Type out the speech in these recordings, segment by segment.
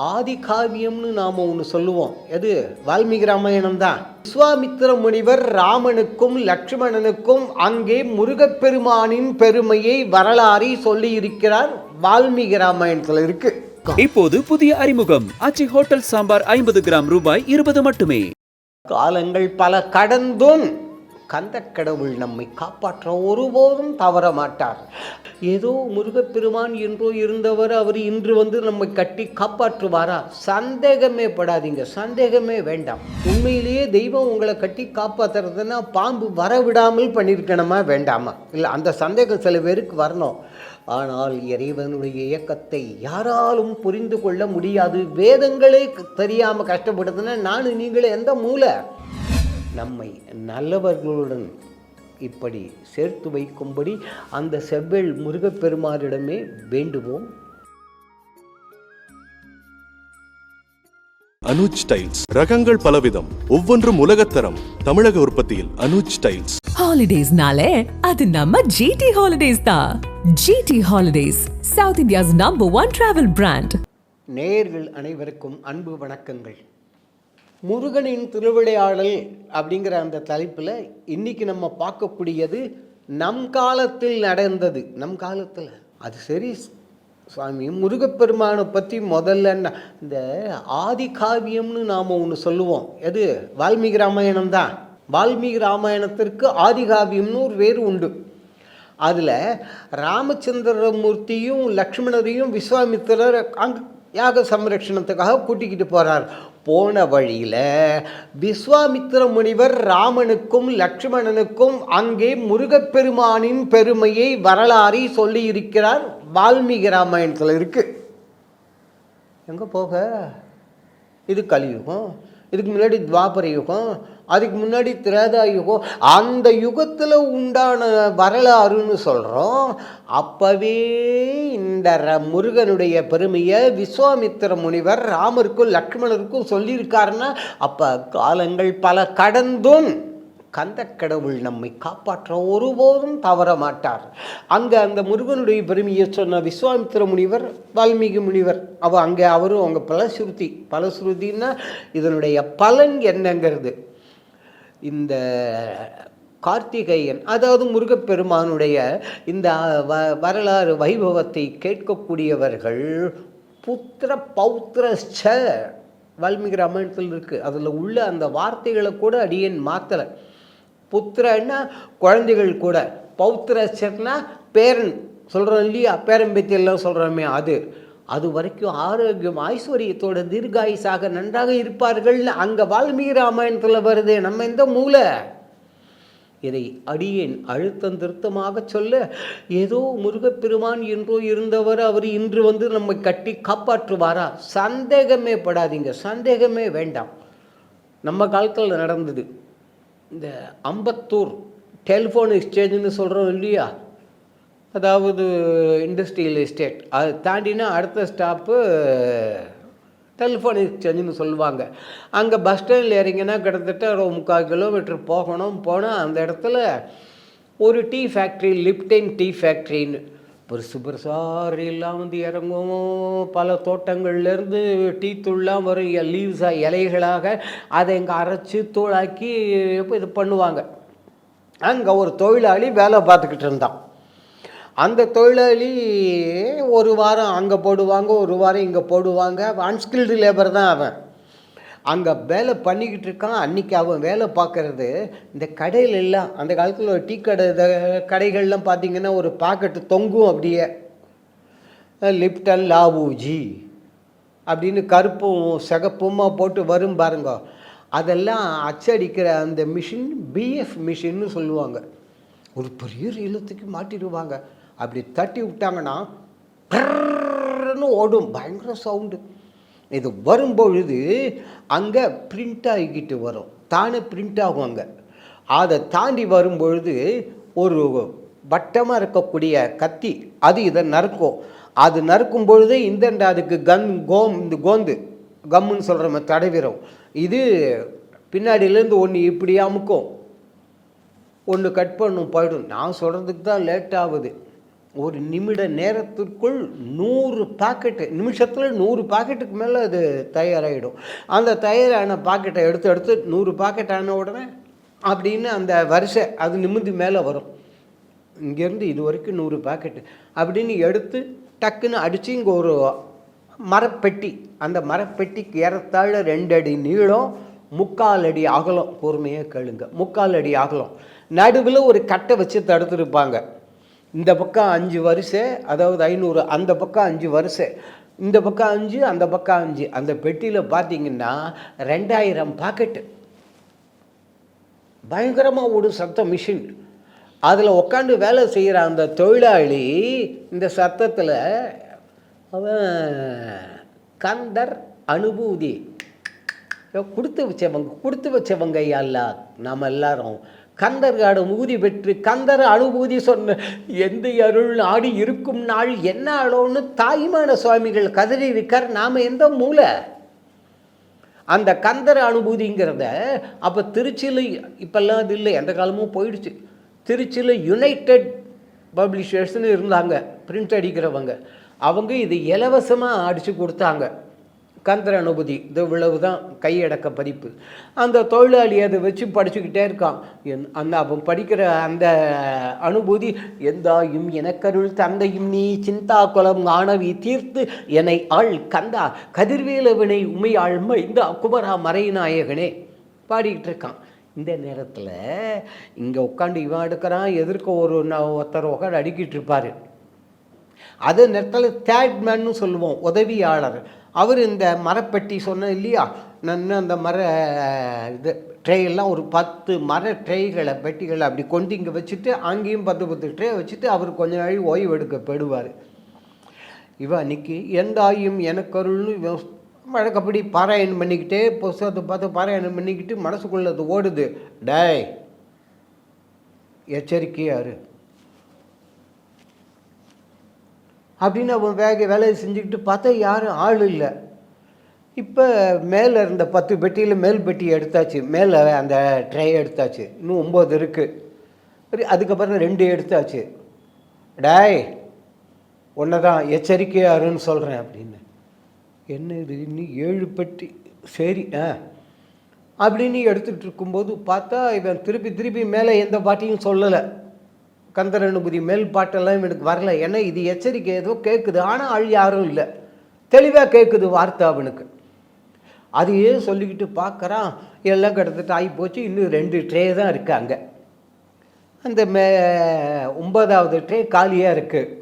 ஆதி காவியம்னு நாம் ஒன்று சொல்லுவோம். எது? வால்மீகி ராமாயணம் தான். விஸ்வாமித்திர முனிவர் ராமனுக்கும் லக்ஷ்மணனுக்கும் அங்கே முருகப்பெருமானின் பெருமையை வரலாறை சொல்லி இருக்கிறார் வால்மீகி ராமாயணத்தில் இருக்கு. இப்போது புதிய அறிமுகம். அச்சி ஹோட்டல் சாம்பார் ஐம்பது கிராம் ரூபாய் இருபது மட்டுமே. காலங்கள் பல கடந்தும் கந்த கடவுள் நம்மை காப்பாற்ற ஒருபோதும் தவற மாட்டார். ஏதோ முருகப்பெருமான் என்றோ இருந்தவர் அவர் இன்று வந்து நம்மை கட்டி காப்பாற்றுவாரா? சந்தேகமே படாதீங்க சந்தேகமே வேண்டாம். உண்மையிலேயே தெய்வம் உங்களை கட்டி காப்பாற்றுறதுன்னா பாம்பு வர விடாமல் பண்ணியிருக்கணுமா வேண்டாமா? இல்லை அந்த சந்தேகம் சில பேருக்கு வரணும். ஆனால் இறைவனுடைய இயக்கத்தை யாராலும் புரிந்து கொள்ள முடியாது. வேதங்களே தெரியாமல் கஷ்டப்படுதுன்னா நான் நீங்களே எந்த மூலை? நம்மை நல்லவர்களுடன் இப்படி சேர்த்து வைக்கும்படி அந்த செவ்வேள் முருகப்பெருமானிடமே வேண்டுவோம். அனுஜ் டைல்ஸ் ரகங்கள் பலவிதம் ஒவ்வொன்றும் உலகத்தரம் தமிழக உற்பத்தியில் அனுஜ் டைல்ஸ் ஹாலிடேஸ்னாலே அது நம்ம ஜிடி ஹாலிடேஸ் தான் GT holidays South India's number one travel brand நேயர்கள் அனைவருக்கும் அன்பு வணக்கங்கள். முருகனின் திருவிளையாடல் அப்படிங்கிற அந்த தலைப்பில் இன்னைக்கு நம்ம பார்க்கக்கூடியது நம் காலத்தில் நடந்தது. நம் காலத்தில்? அது சரி சுவாமி. முருகப்பெருமானை பற்றி முதல்ல இந்த ஆதி காவியம்னு நாம் ஒன்று சொல்லுவோம். எது? வால்மீகி ராமாயணம் தான். வால்மீகி ராமாயணத்திற்கு ஆதி காவியம்னு ஒரு வேறு உண்டு. அதில் ராமச்சந்திரமூர்த்தியும் லக்ஷ்மணரையும் விஸ்வாமித்திரர் அங் யாக சம்ரட்சணத்துக்காக கூட்டிக்கிட்டு போகிறார் போன வழியில் விஸ்வாமித்திர முனிவர் ராமனுக்கும் லக்ஷ்மணனுக்கும் அங்கே முருகப்பெருமானின் பெருமையை வரலாறை சொல்லி இருக்கிறார் வால்மீகி ராமாயணத்தில் இருக்கு. எங்கே போக? இது கலியுகம். இதுக்கு முன்னாடி துவாபர யுகம் அதுக்கு முன்னாடி திரேதா யுகம் அந்த யுகத்தில் உண்டான வரலாறுன்னு சொல்கிறோம் அப்போவே இந்த ர- முருகனுடைய பெருமையை விஸ்வாமித்திர முனிவர் ராமருக்கும் லக்ஷ்மணருக்கும் சொல்லியிருக்காருன்னா அப்போ காலங்கள் பல கடந்தும் கந்த கடவுள் நம்மை காப்பாற்ற ஒருபோதும் தவற மாட்டார். அங்கே அந்த முருகனுடைய பெருமையை சொன்ன விஸ்வாமித்திர முனிவர் வால்மீகி முனிவர் அவ அங்கே அவரும் அவங்க பலஸ்ருதி பலஸ்ருதின்னா இதனுடைய பலன் என்னங்கிறது. இந்த கார்த்திகேயன் அதாவது முருகப்பெருமானுடைய இந்த வ வரலாறு வைபவத்தை கேட்கக்கூடியவர்கள் புத்திர பௌத்திரச்ச வால்மீகி ராமாயணத்தில் இருக்குது அதில் உள்ள அந்த வார்த்தைகளை கூட அடியேன் மாற்றலை புத்திரன்னா குழந்தைகள் கூட. பௌத்திரச்சர்னா பேரன். சொல்கிறோம் இல்லையா? பேரம்பத்தியெல்லாம் சொல்கிறோமே அது. அது வரைக்கும் ஆரோக்கியம் ஐஸ்வர்யத்தோட தீர்காயுசாக நன்றாக இருப்பார்கள்னு அங்கே வால்மீகி ராமாயணத்தில் வருது நம்ம இந்த மூலை. இதை அடியேன் அழுத்தம் திருத்தமாக சொல்ல ஏதோ முருகப்பெருமான் என்றோ இருந்தவர் அவர் இன்று வந்து நம்மை கட்டி காப்பாற்றுவாரா? சந்தேகமே படாதீங்க. சந்தேகமே வேண்டாம். நம்ம காலத்தில் நடந்தது. இந்த அம்பத்தூர் டெலிஃபோன் எக்ஸ்சேஞ்சுன்னு சொல்கிறோம் இல்லையா? அதாவது இண்டஸ்ட்ரியல் எஸ்டேட் அது தாண்டினா அடுத்த ஸ்டாப்பு டெலிஃபோன் எக்ஸ்சேஞ்சுன்னு சொல்லுவாங்க. அங்கே பஸ் ஸ்டாண்டில் இறங்கினா கிட்டத்தட்ட ஒரு முக்கால் கிலோமீட்டர் போகணும். போனால் அந்த இடத்துல ஒரு டீ ஃபேக்ட்ரி லிப்டைன் டீ ஃபேக்ட்ரின்னு பெருசு பெருசாக எல்லாம் வந்து இறங்கும் பல தோட்டங்கள்லேருந்து டீ தூள்லாம் வரும் லீவ்ஸாக இலைகளாக. அதை இங்கே அரைச்சி தூளாக்கி இது பண்ணுவாங்க? அங்கே ஒரு தொழிலாளி வேலை பார்த்துக்கிட்டு இருந்தான். அந்த தொழிலாளி ஒரு வாரம் அங்கே போடுவாங்க ஒரு வாரம் இங்கே போடுவாங்க. அன்ஸ்கில்டு லேபர் தான் அவன். அங்கே வேலை பண்ணிக்கிட்டு இருக்கான் அன்றைக்கி அவன் வேலை பார்க்குறது. இந்த கடையில் எல்லாம் அந்த காலத்தில் ஒரு டீ கடை கடைகள்லாம் பார்த்தீங்கன்னா ஒரு பாக்கெட்டு தொங்கும் அப்படியே. லிப்டன் லாவூஜி அப்படின்னு கருப்பும் சிகப்புமா போட்டு வரும் பாருங்க. அதெல்லாம் அச்சடிக்கிற அந்த மிஷின் பிஎஃப் மிஷின்னு சொல்லுவாங்க. ஒரு பெரிய ரீலத்துக்கு மாட்டிடுவாங்க. அப்படி தட்டி விட்டாங்கன்னா ஓடும். பயங்கர சவுண்டு இது வரும்பொழுது அங்கே பிரிண்ட் ஆகிக்கிட்டு வரும். தானே பிரிண்ட் ஆகும் அங்கே. அதை தாண்டி வரும்பொழுது ஒரு வட்டமாக இருக்கக்கூடிய கத்தி அது இதை நறுக்கும். அது நறுக்கும் பொழுது இந்த அதுக்கு கன் கோம் இந்த கோந்து கம்முன்னு சொல்கிறோம் தடவிரும் இது பின்னாடியிலேருந்து ஒன்று இப்படி அமுக்கும். ஒன்று கட் பண்ணும் போயிடும். நான் சொல்கிறதுக்கு தான் லேட் ஆகுது. ஒரு நிமிட நேரத்திற்குள் நூறு பாக்கெட்டு நிமிஷத்தில் நூறு பாக்கெட்டுக்கு மேலே அது தயாராகிடும் அந்த தயாரான பாக்கெட்டை எடுத்து எடுத்து நூறு பாக்கெட் ஆன உடனே அப்படின்னு அந்த வரிசை அது நிமிந்து மேலே வரும். இங்கேருந்து இது வரைக்கும் நூறு பாக்கெட்டு அப்படின்னு எடுத்து டக்குன்னு அடித்து இங்கே ஒரு மரப்பெட்டி அந்த மரப்பெட்டிக்கு ஏறத்தாழ ரெண்டு அடி நீளம் முக்கால் அடி அகலம். பொறுமையாக கேளுங்க. முக்கால் அடி அகலம். நடுவில் ஒரு கட்டை வச்சு தடுத்துருப்பாங்க. இந்த பக்கம் அஞ்சு வரிசை அதாவது ஐநூறு அந்த பக்கம் அஞ்சு வரிசை. இந்த பக்கம் அஞ்சு அந்த பக்கம் அஞ்சு. அந்த பெட்டியில் பார்த்தீங்கன்னா ரெண்டாயிரம் பாக்கெட்டு பயங்கரமாக ஒரு சத்த மிஷின் அதில் உட்காந்து வேலை செய்கிற அந்த தொழிலாளி இந்த சத்தத்தில் அவன் கந்தர் அனுபூதி. கொடுத்து வச்சவங்க கொடுத்து வச்சவங்க அல்ல நாம் எல்லாரும் கந்தர்காடு ஊதி பெற்று கந்தர் அனுபூதி சொன்ன எந்த அருள் ஆடி இருக்கும் நாள் என்ன ஆளோன்னு தாய்மான சுவாமிகள் கதறி இருக்கார் நாம் எந்த மூலை? அந்த கந்தர அனுபூதிங்கிறத அப்போ திருச்சியில் இப்போல்லாம் அது இல்லை எந்த காலமும் போயிடுச்சு. திருச்சியில் யுனைடெட் பப்ளிஷர்ஸ்னு இருந்தாங்க பிரிண்ட் அடிக்கிறவங்க. அவங்க இது இலவசமாக அடித்து கொடுத்தாங்க. கந்தர அனுபூதி இது இவ்வளவு தான் கையடக்க பதிப்பு. அந்த தொழிலாளி அதை வச்சு படிச்சுக்கிட்டே இருக்கான். என் அந்த அவன் படிக்கிற அந்த அனுபூதி எந்தாயும் எனக்கருள் தந்தையும் நீ சிந்தா குலம் ஆணவி தீர்த்து என்னை ஆள் கந்தா. கதிர்வேலவனை உமையாள் மைந்தா குமரா மறைநாயகனே. பாடிக்கிட்டு இருக்கான். இந்த நேரத்தில் இங்கே உட்காந்து இவன் எடுக்கிறான் எதிர்க்க ஒரு ந- ஒருத்தர் உட்காந்து அடிக்கிட்டு இருப்பார். அதே நேரத்தில் தேட்மேன்னு சொல்லுவோம் உதவியாளர். அவர் இந்த மரப்பெட்டி சொன்னேன் இல்லையா? நான் அந்த மர இது ட்ரேயெல்லாம் ஒரு பத்து மர ட்ரேகளை பெட்டிகளை அப்படி கொண்டு இங்கே வச்சுட்டு அங்கேயும் பத்து பத்து ட்ரே வச்சுட்டு அவர் கொஞ்ச நாள் ஓய்வு எடுக்கப்படுவார் இவன் அன்னைக்கு எந்தாயும் எனக்கருள்னு இவன் வழக்கப்படி பாராயணம் பண்ணிக்கிட்டே புஸ்தகத்தை பார்த்து பாராயணம் பண்ணிக்கிட்டு மனசுக்குள்ளது ஓடுது. டேய் எச்சரிக்கையாரு அப்படின்னு அவன் வேக வேலையை செஞ்சுக்கிட்டு பார்த்தா யாரும் ஆள் இல்லை. இப்போ மேலே இருந்த பத்து பெட்டியில் மேல் பெட்டி எடுத்தாச்சு. மேலே அந்த ட்ரை எடுத்தாச்சு. இன்னும் ஒம்பது இருக்குது அதுக்கப்புறம் ரெண்டு எடுத்தாச்சு. டேய் ஒன்றை தான் எச்சரிக்கையாருன்னு சொல்கிறேன் அப்படின்னு. என்ன இது? இன்னும் ஏழு பெட்டி. சரி ஆ. அப்படின்னு எடுத்துகிட்டு இருக்கும்போது பார்த்தா இவன் திருப்பி திருப்பி மேலே எந்த பாட்டியும் சொல்லலை. கந்தரனுபதி மேல் பாட்டெல்லாம் இவனுக்கு வரல. ஏன்னா இது எச்சரிக்கை ஏதோ கேட்குது ஆனால் ஆள் யாரும் இல்லை. தெளிவாக கேட்குது வார்த்தை அவனுக்கு. அதையே சொல்லிக்கிட்டு பார்க்குறான் எல்லாம் கிட்டத்தட்ட ஆகி போச்சு. இன்னும் ரெண்டு ட்ரே தான் இருக்காங்க அந்த மே ஒன்பதாவது ட்ரே காலியாக இருக்குது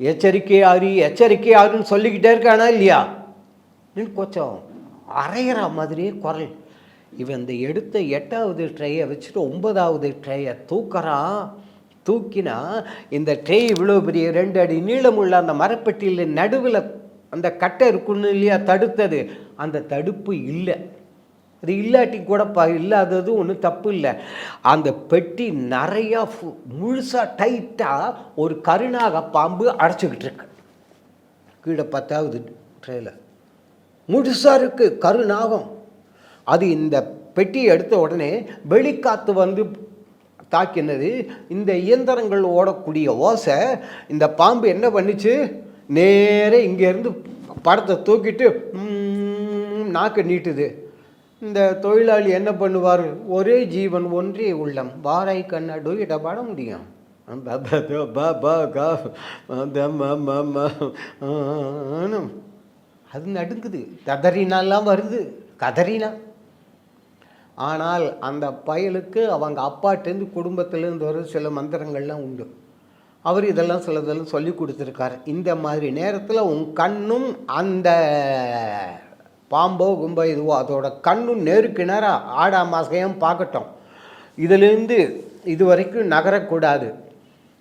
எச்சரிக்கை ஆறு எச்சரிக்கை ஆறுன்னு சொல்லிக்கிட்டே இருக்கானா இல்லையா? இன்னும் கொஞ்சம் அரைகிற மாதிரியே குரல். இவன் இந்த எடுத்த எட்டாவது ட்ரேயை வச்சுட்டு ஒன்பதாவது ட்ரேயை தூக்குறான். தூக்கினா இந்த ட்ரே இவ்வளோ பெரிய ரெண்டு அடி நீளமுள்ள அந்த மரப்பெட்டியில் நடுவில் அந்த கட்டை இருக்குன்னு இல்லையா தடுத்தது. அந்த தடுப்பு இல்லை. அது இல்லாட்டி கூட ப இல்லாதது ஒன்றும் தப்பு இல்லை. அந்த பெட்டி நிறையா ஃபு- டைட்டாக ஒரு கருணாக பாம்பு அடைச்சிக்கிட்டு இருக்கு. கீழே பத்தாவது ட்ரேல. முழுசாக இருக்குது கருநாகம் அது இந்த பெட்டியை எடுத்த உடனே வெளிக்காற்று வந்து தாக்கினது இந்த இயந்திரங்கள் ஓடக்கூடிய ஓசை இந்த பாம்பு என்ன பண்ணுச்சு நேரே இங்கேருந்து படத்தை தூக்கிட்டு நாக்கு நீட்டுது இந்த தொழிலாளி என்ன பண்ணுவார் ஒரே ஜீவன் ஒன்றே உள்ளம் வாராய் கண்ணாடு இட பாட முடியும் ப, ப, த, ப, ப, க, த, ம, ம, அது நடுங்குது கதறினாலாம் வருது கதறினா ஆனால் அந்த பயலுக்கு அவங்க அப்பாட்டேருந்து குடும்பத்திலேருந்து வர சில மந்திரங்கள்லாம் உண்டு. அவர் இதெல்லாம் சிலதெல்லாம் சொல்லி கொடுத்துருக்காரு. இந்த மாதிரி நேரத்தில் உன் கண்ணும் அந்த பாம்போ கும்போ இதுவோ அதோட கண்ணும் நேருக்கு நேராக ஆடா மாசையும் பார்க்கட்டும். இதிலேருந்து இது வரைக்கும் நகரக்கூடாது.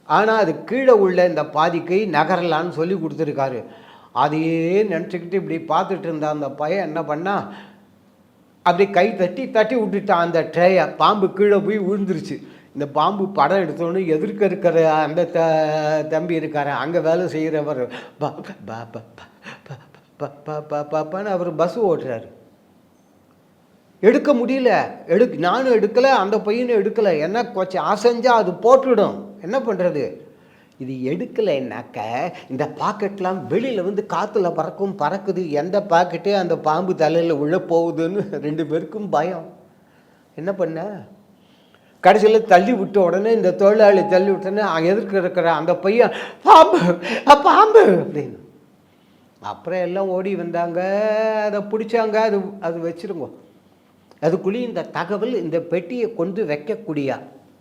ஆனால் அது கீழே உள்ள இந்த பாதிக்கை நகரலான்னு சொல்லி கொடுத்துருக்காரு. அதையே நினச்சிக்கிட்டு இப்படி பார்த்துட்டு இருந்த அந்த பையன் என்ன பண்ணால் அப்படி கை தட்டி தட்டி விட்டுட்டான் அந்த ட்ரேயை பாம்பு கீழே போய் விழுந்துருச்சு இந்த பாம்பு படம் எடுத்தோன்னு எதிர்க்க இருக்கிற அந்த த தம்பி இருக்கார் அங்கே வேலை செய்கிறவர் பாப்பான்னு அவர் பஸ் ஓட்டுறாரு எடுக்க முடியல எடு நானும் எடுக்கலை அந்த பையனும் எடுக்கலை என்ன கொஞ்சம் அசைஞ்சால் அது போட்டுவிடும் என்ன பண்ணுறது இது எடுக்கலைன்னாக்க இந்த பாக்கெட்லாம் வெளியில் வந்து காற்றுல பறக்கும் பறக்குது. எந்த பாக்கெட்டு அந்த பாம்பு தலையில் உள்ள போகுதுன்னு ரெண்டு பேருக்கும் பயம். என்ன பண்ண? கடைசியில் தள்ளி விட்ட உடனே இந்த தொழிலாளி தள்ளி விட்டோன்னே எதிர்க்க இருக்கிற அந்த பையன் பாம்பு பாம்பு! அப்படின்னு. அப்புறம் எல்லாம் ஓடி வந்தாங்க. அதை பிடிச்சாங்க. அது அது வச்சிருங்க. அதுக்குள்ளேயும் இந்த தகவல் இந்த பெட்டியை கொண்டு வைக்கக்கூடிய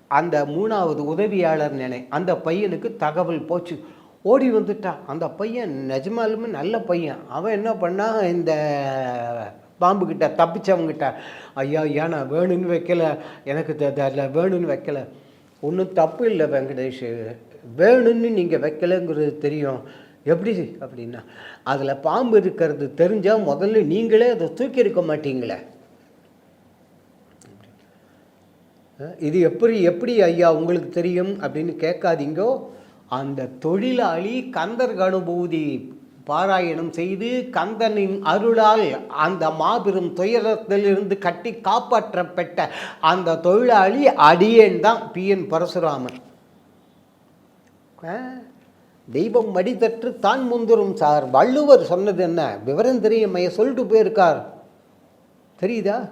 அந்த மூணாவது உதவியாளர் நினை அந்த பையனுக்கு தகவல் போச்சு. ஓடி வந்துட்டான் அந்த பையன் நிஜமாலுமே நல்ல பையன். அவன் என்ன பண்ணா இந்த பாம்புக்கிட்ட தப்பிச்சவங்கிட்ட ஐயா ஐயா வேணும்னு வைக்கல. எனக்கு த- வேணும்னு வைக்கல. ஒன்றும் தப்பு இல்லை வெங்கடேஷ். வேணும்னு நீங்கள் வைக்கலைங்கிறது தெரியும். எப்படி? அப்படின்னா அதில் பாம்பு இருக்கிறது தெரிஞ்சால் முதல்ல நீங்களே அதை தூக்கி இருக்க மாட்டீங்களே. இது எப்படி எப்படி ஐயா உங்களுக்கு தெரியும் அப்படின்னு கேட்காதீங்கோ. அந்த தொழிலாளி கந்தர் அனுபூதி பாராயணம் செய்து கந்தனின் அருளால் அந்த மாபெரும் துயரத்திலிருந்து கட்டி காப்பாற்றப்பட்ட அந்த தொழிலாளி அடியேன் தான் பி. என். பரசுராமன். ஆ, தெய்வம் மடிதற்று தான் முந்துரும் சார். வள்ளுவர் சொன்னது என்ன? விவரம் தெரியும் ஐயா சொல்லிட்டு போயிருக்கார். தெரியுதா?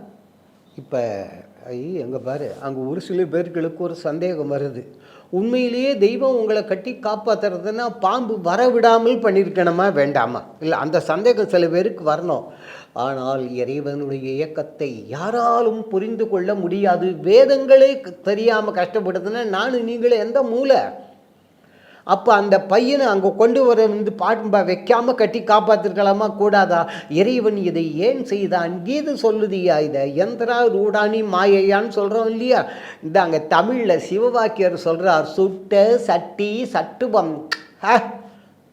இப்போ ஐய் எங்கே பாரு. அங்கே ஒரு சில பேர்களுக்கு ஒரு சந்தேகம் வருது. உண்மையிலேயே தெய்வம் உங்களை கட்டி காப்பாற்றுறதுன்னா பாம்பு வர விடாமல் பண்ணியிருக்கணுமா வேண்டாமா? இல்லை அந்த சந்தேகம் சில பேருக்கு வரணும். ஆனால் இறைவனுடைய இயக்கத்தை யாராலும் புரிந்து கொள்ள முடியாது. வேதங்களே தெரியாமல் கஷ்டப்படுதுன்னா நான் நீங்களே எந்த மூலை? அப்போ அந்த பையனை அங்கே கொண்டு வர வந்து பாட்டு வைக்காமல் கட்டி காப்பாற்றிருக்கலாமா கூடாதா? இறைவன் இதை ஏன் செய்தான்? கீது சொல்லுதியா இதை? எந்திரா ரூடானி மாயையான்னு சொல்கிறோம் இல்லையா? இந்த அங்கே தமிழில் சிவவாக்கியர் சொல்கிறார் சுட்ட சட்டி சட்டுவம். ஹ,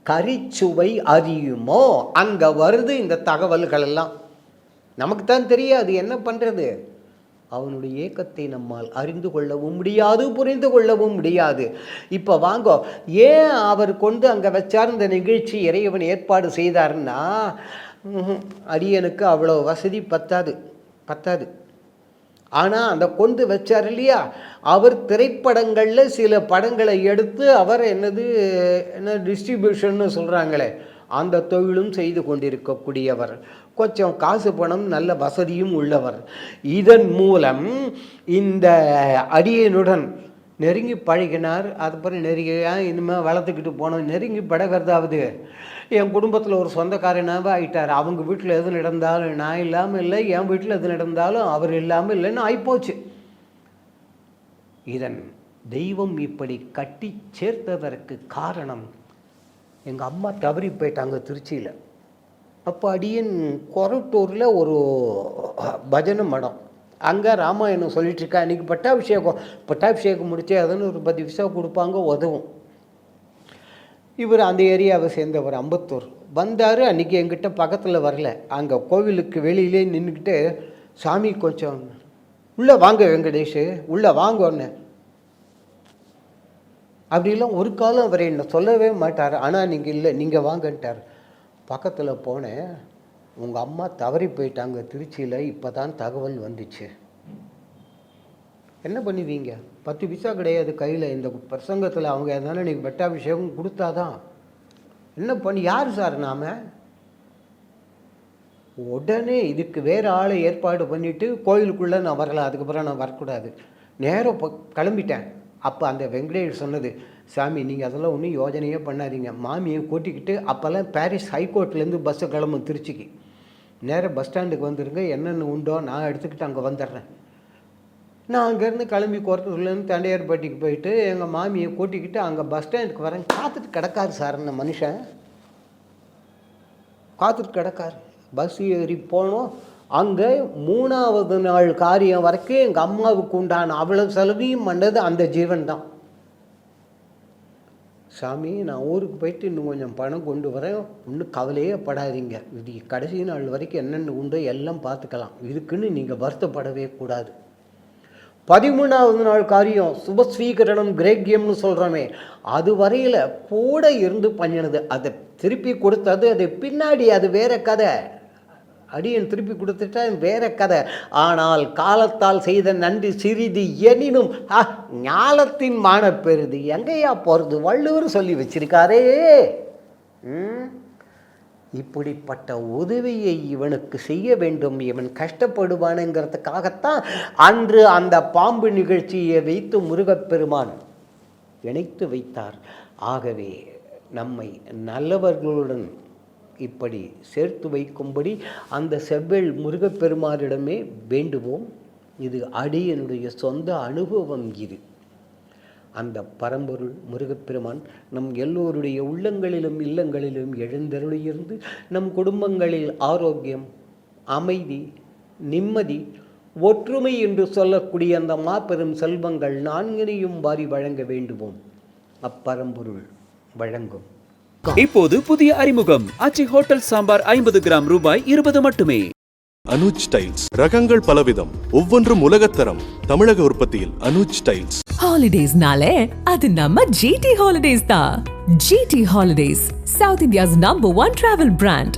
கரிச்சுவை அறியுமோ? அங்கே வருது இந்த தகவல்கள் எல்லாம். நமக்கு தான் தெரியாது என்ன பண்ணுறது அவனுடைய ஏக்கத்தை நம்மால் அறிந்து கொள்ளவும் முடியாது புரிந்து கொள்ளவும் முடியாது. இப்போ வாங்கோ ஏன் அவர் கொண்டு அங்கே வச்சார் இந்த நிகழ்ச்சி இறைவன் ஏற்பாடு செய்தார்னா அரியனுக்கு அடியனுக்கு அவ்வளோ வசதி பத்தாது பத்தாது. ஆனால் அந்த கொண்டு வச்சார் இல்லையா? அவர் திரைப்படங்களில் சில படங்களை எடுத்து அவர் என்னது என்ன டிஸ்ட்ரிபியூஷன்னு சொல்கிறாங்களே அந்த தொழிலும் செய்து கொண்டிருக்கக்கூடியவர். கொஞ்சம் காசு பணம் நல்ல வசதியும் உள்ளவர். இதன் மூலம் இந்த அடியனுடன் நெருங்கி பழகினார். அதுக்கப்புறம் நெருங்கியாக இனிமேல் வளர்த்துக்கிட்டு போனோம். நெருங்கி பழகிறதாவது என் குடும்பத்தில் ஒரு சொந்தக்காரனாகவே ஆகிட்டார் அவங்க வீட்டில் எது நடந்தாலும் நான் இல்லாமல் இல்லை என் வீட்டில் எது நடந்தாலும் அவர் இல்லாமல் இல்லைன்னு ஆகிப்போச்சு இதன் தெய்வம் இப்படி கட்டி சேர்த்ததற்கு காரணம் எங்கள் அம்மா தவறி போயிட்டாங்க திருச்சியில். அப்போ அடியன் கொரட்டூரில் ஒரு பஜனை மடம். அங்கே ராமாயணம் சொல்லிட்டுருக்கா அன்றைக்கி பட்டாபிஷேகம். பட்டாபிஷேகம் முடிச்சு அதுன்னு ஒரு பத்து விஷயம் கொடுப்பாங்க உதவும். இவர் அந்த ஏரியாவை சேர்ந்தவர் அம்பத்தூர். வந்தார் அன்றைக்கி எங்கிட்ட பக்கத்தில் வரல. அங்கே கோவிலுக்கு வெளியிலே நின்றுக்கிட்டு சாமி கொஞ்சம் உள்ளே வாங்க வெங்கடேஷ் உள்ளே வாங்கன்னு. அப்படிலாம் ஒரு காலம் அவர் என்னை சொல்லவே மாட்டார். ஆனால் நீங்கள் இல்லை நீங்கள் வாங்கன்ட்டார். பக்கத்தில் போனேன். உங்கள் அம்மா தவறி போயிட்டாங்க. திருச்சியில் இப்போ தான் தகவல் வந்துச்சு. என்ன பண்ணுவீங்க? பத்து பைசா கிடையாது கையில். இந்த பிரசங்கத்தில் அவங்க எதனால நீங்கள் பட்டாபிஷேகம் கொடுத்தாதான். என்ன பண்ணி யார் சார் நாம்? உடனே இதுக்கு வேறு ஆளை ஏற்பாடு பண்ணிவிட்டு கோயிலுக்குள்ளே நான் வரலாம் அதுக்கப்புறம் நான் வரக்கூடாது. நேரம் கிளம்பிட்டேன். அப்போ அந்த வெங்கடேஷ் சொன்னது சாமி நீங்கள் அதெல்லாம் ஒன்றும் யோஜனையே பண்ணாதீங்க. மாமியை கூட்டிக்கிட்டு அப்போல்லாம் பாரிஸ் ஹைகோர்ட்லேருந்து பஸ்ஸு கிளம்பும் திருச்சிக்கு. நேராக பஸ் ஸ்டாண்டுக்கு வந்துடுங்க என்னென்ன உண்டோ நான் எடுத்துக்கிட்டு அங்கே வந்துடுறேன். நான் அங்கேருந்து கிளம்பி குரத்தூர்லேருந்து தண்டையார்பட்டிக்கு போயிட்டு எங்கள் மாமியை கூட்டிக்கிட்டு அங்கே பஸ் ஸ்டாண்டுக்கு வரேன். காத்துட்டு கிடக்காரு சார் அந்த மனுஷன். காத்துட்டு கிடக்காரு. பஸ் ஏறி போனோம். அங்கே மூணாவது நாள் காரியம் வரைக்கும் எங்கள் அம்மாவுக்கு உண்டான அவ்வளவு செலவையும் பண்ணது அந்த ஜீவன் தான் சாமி நான் ஊருக்கு போயிட்டு இன்னும் கொஞ்சம் பணம் கொண்டு வரேன். ஒன்றும் கவலையே படாதீங்க. இது கடைசி நாள் வரைக்கும் என்னென்ன உண்டோ எல்லாம் பார்த்துக்கலாம். இதுக்குன்னு நீங்கள் வருத்தப்படவே கூடாது. பதிமூணாவது நாள் காரியம் சுபஸ்வீகரணம் கிரேக்கியம்னு சொல்கிறோமே அது வரையில் கூட இருந்து பண்ணினது. அதை திருப்பி கொடுத்தது அது பின்னாடி அது வேற கதை. அடியன் திருப்பி கொடுத்துட்டா வேற கதை. ஆனால் காலத்தால் செய்த நன்றி சிறிது எனினும் ஆ, ஞாலத்தின் மானப்பெருது. எங்கேயா போகிறது வள்ளுவர் சொல்லி வச்சிருக்காரே. இப்படிப்பட்ட உதவியை இவனுக்கு செய்ய வேண்டும் இவன் கஷ்டப்படுவானுங்கிறதுக்காகத்தான் அன்று அந்த பாம்பு நிகழ்ச்சியை வைத்து முருகப்பெருமான் இணைத்து வைத்தார். ஆகவே நம்மை நல்லவர்களுடன் இப்படி சேர்த்து வைக்கும்படி அந்த செவ்வேள் முருகப்பெருமாரிடமே வேண்டுவோம். இது அடியனுடைய சொந்த அனுபவம் இது. அந்த பரம்பொருள் முருகப்பெருமான் நம் எல்லோருடைய உள்ளங்களிலும் இல்லங்களிலும் எழுந்தருளியிருந்து நம் குடும்பங்களில் ஆரோக்கியம் அமைதி நிம்மதி ஒற்றுமை என்று சொல்லக்கூடிய அந்த மாபெரும் செல்வங்கள் நான்கினையும் வாரி வழங்க வேண்டுவோம். அப்பரம்பொருள் வழங்கும். இப்போது புதிய அறிமுகம். ஆச்சி ஹோட்டல் சாம்பார் ஐம்பது கிராம் ரூபாய் இருபது மட்டுமே. அனுஜ் டைல்ஸ். ரகங்கள் பலவிதம். ஒவ்வொன்றும் உலகத்தரம். தமிழக உற்பத்தியில் அனுஜ் டைல்ஸ். ஹாலிடேஸ்னாலே அது நம்ம ஜிடி ஹாலிடேஸ் தான். GT holidays South India's number one travel brand